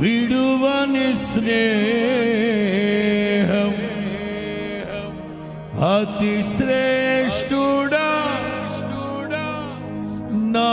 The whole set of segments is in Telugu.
విడువని స్నేహం. అతి శ్రేష్ఠుడా నా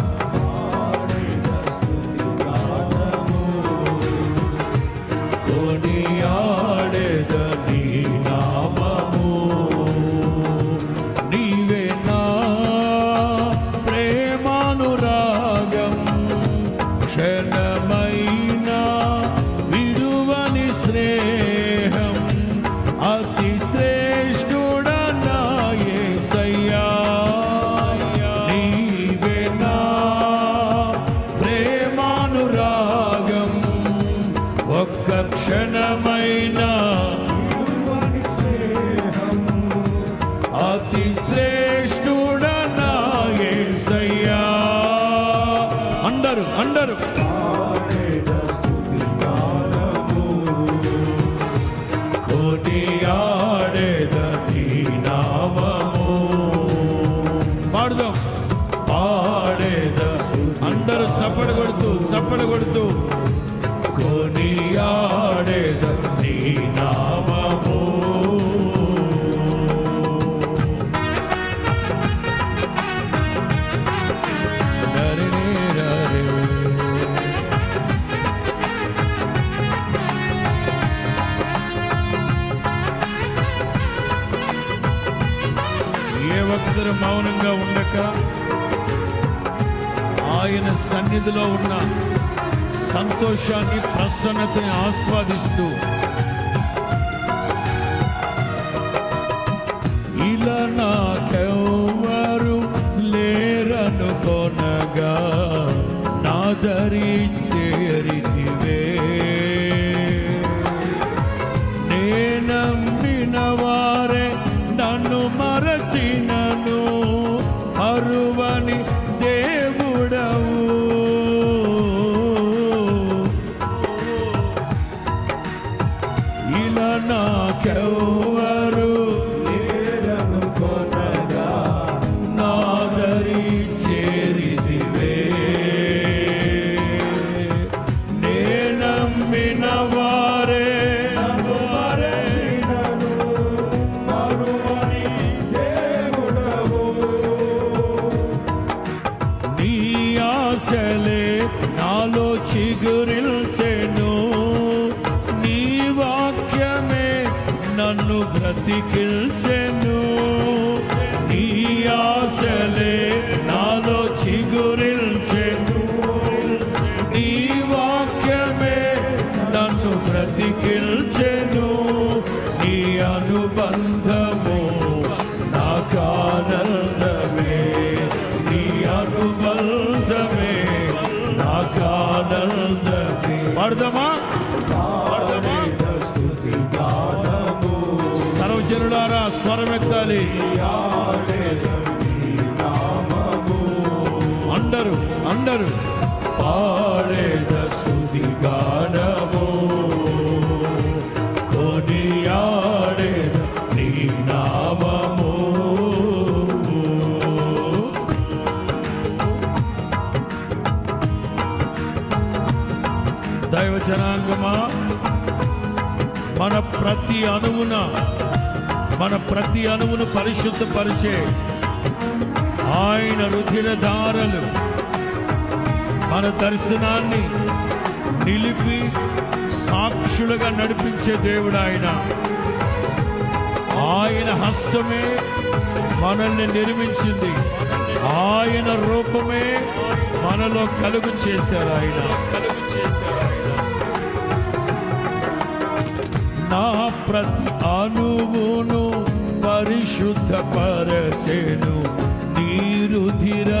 చప్పడు కొడుతూ చప్పడు కొడుతూ ఏ మౌనంగా ఉండక ఆయన సన్నిధిలో ఉన్న సంతోషాన్ని ప్రసన్నతని ఆస్వాదిస్తూ ఇలా నాకెవ్వరు లేరనుకోనగా నా దరి చేరితివే. పిలిచెను నీ ఆశలే నాలో చిగురే సర్వజనులారా స్వరమెత్తాలి. అందరు అందరు. పాడేద స్తుతి గానము కొనియాడేద నీ నామము. దైవ జనాంగమా మన ప్రతి అణువున మన ప్రతి అణువును పరిశుద్ధపరిచే ఆయన రుధిర దారలు మన దర్శనాన్ని నిలిపి సాక్షులుగా నడిపించే దేవుడు ఆయన. ఆయన ఆయన హస్తమే మనల్ని నిర్మించింది. ఆయన రూపమే మనలో కలుగు చేశారు ఆయన కలుగు చేశారు ఆయన. నా ప్రతి అణువును పరిశుద్ధపరచెను. నీరుధిరధారలే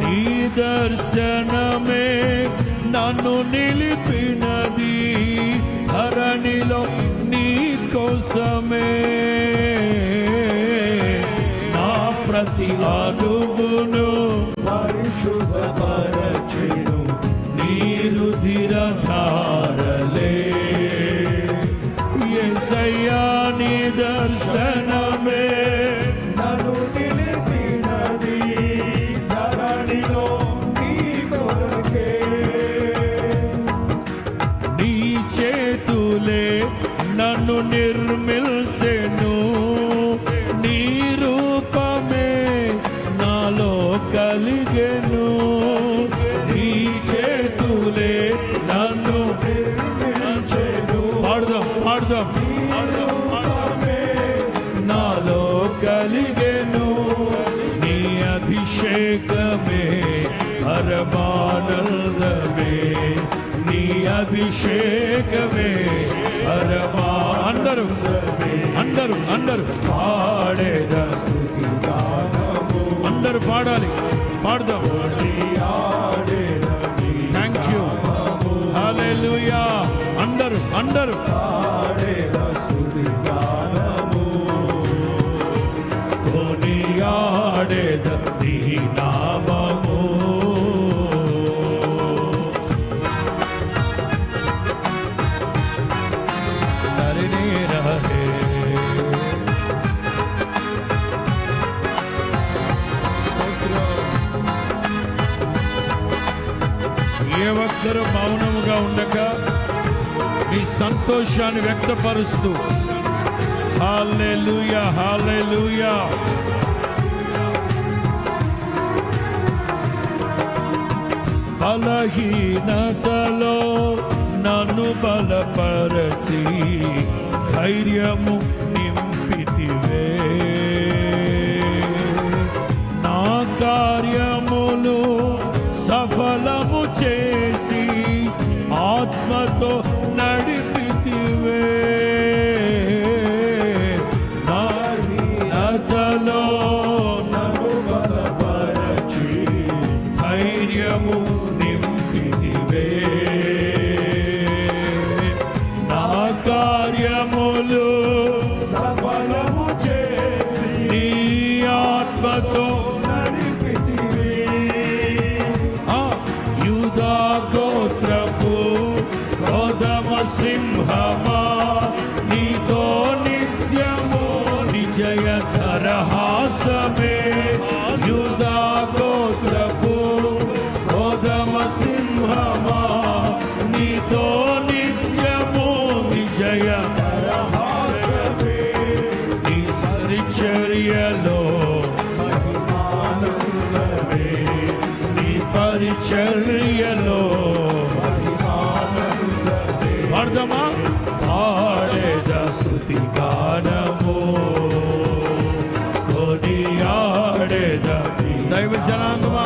నీ దర్శనమే నన్ను నిలిపినది. ధరణిలో నీ కోసమే. నా ప్రతి అడుగును పరిశుద్ధపరచెను. నీరుధిరధారలే ఎసయ్యా నీ దర్శనమే నన్ను నిలిపినది ధరణిలో నీ కొరకే నీ చేతులే నన్ను నిర్మిల్చెను పరమానందమే నీ అభిషేకమే పరమా అందరు అందరు అందరూ పాడేద స్తుతి గానము అందరూ పాడాలి పాడదాం థ్యాంక్ యూ హల్లెలూయా అందరు అందరు ఆడేద స్తుతి గానము కొనియాడేద నీ నామా సంతోషాన్ని వ్యక్తపరుస్తూ. హాలెలూయా హాలెలూయా బలహీనతలో నన్ను బలపరచి ధైర్యము నింపితివే. నా కార్యములు సఫలము చేసి ఆత్మతో నడిపితివే సింహమా నీతో నిత్యము విజయ తరహాసమే. యూదా గోత్రపు గోధమ సింహమా నీతో నిత్యము విజయ తరహాసమే. నీ పరిచర్యలో పరిచర్యలో దైవ జనాంగమా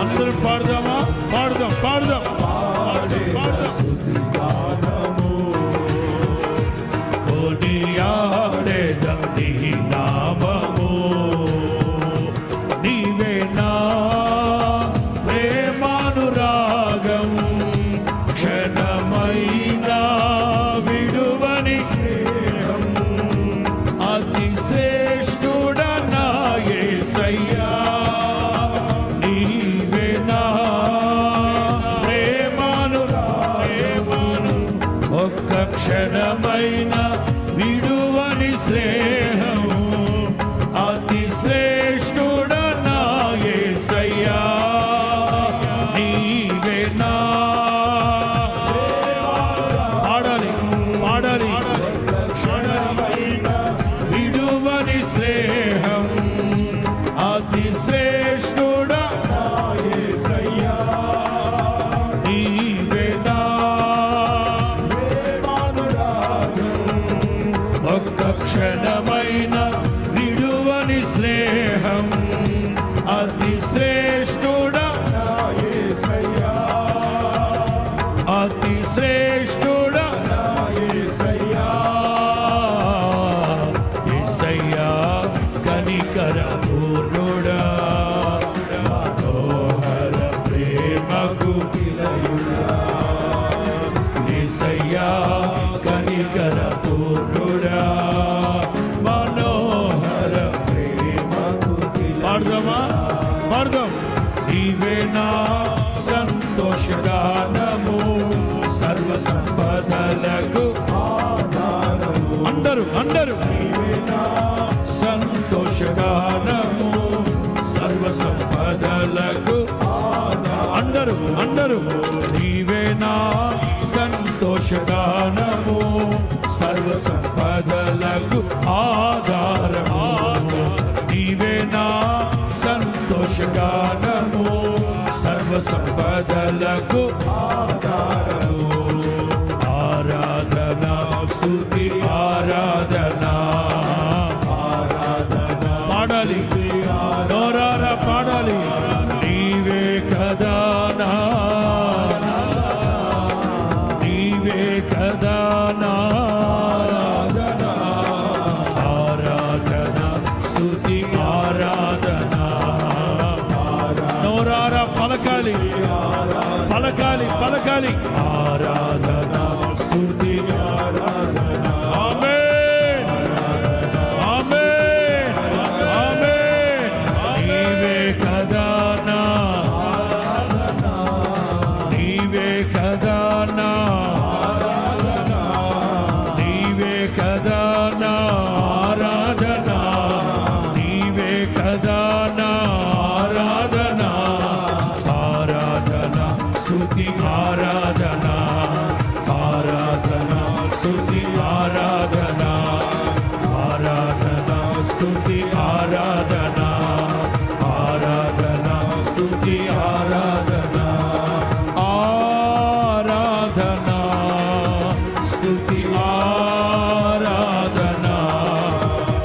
అందరూ పాడదామా పాడదాం పాడదాం పాడదాం Krishna. అందరూ అందరూ. నీవేనా సంతోషదానము సర్వ సంపదలకు ఆధారము. నీవేనా సంతోషదానము సర్వ సంపదలకు ఆధారము. ఆరాధన ఆరాధన స్థుతి ఆరాధన ఆరాధన స్థుతి ఆరాధన ఆరాధన స్థుతి ఆరాధన ఆరాధన స్థుతి ఆరాధన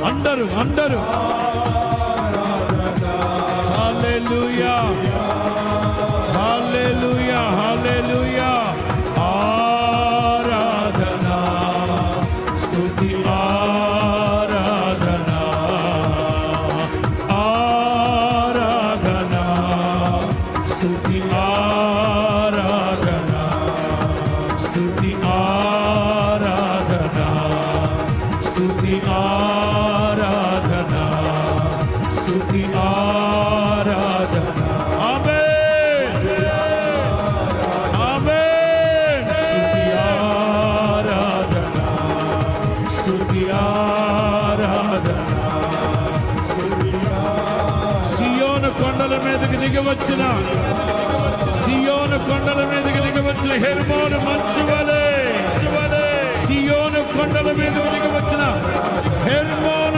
అందరు అందరు Hallelujah. స్థుతి ఆరాధన. కొండల మీదకి దిగవచ్చిన. సియోను కొండల మీదకి దిగవచ్చిన హెర్మోను మంచు వలే సియోను కొండల మీదకి దిగవచ్చిన హెర్మోను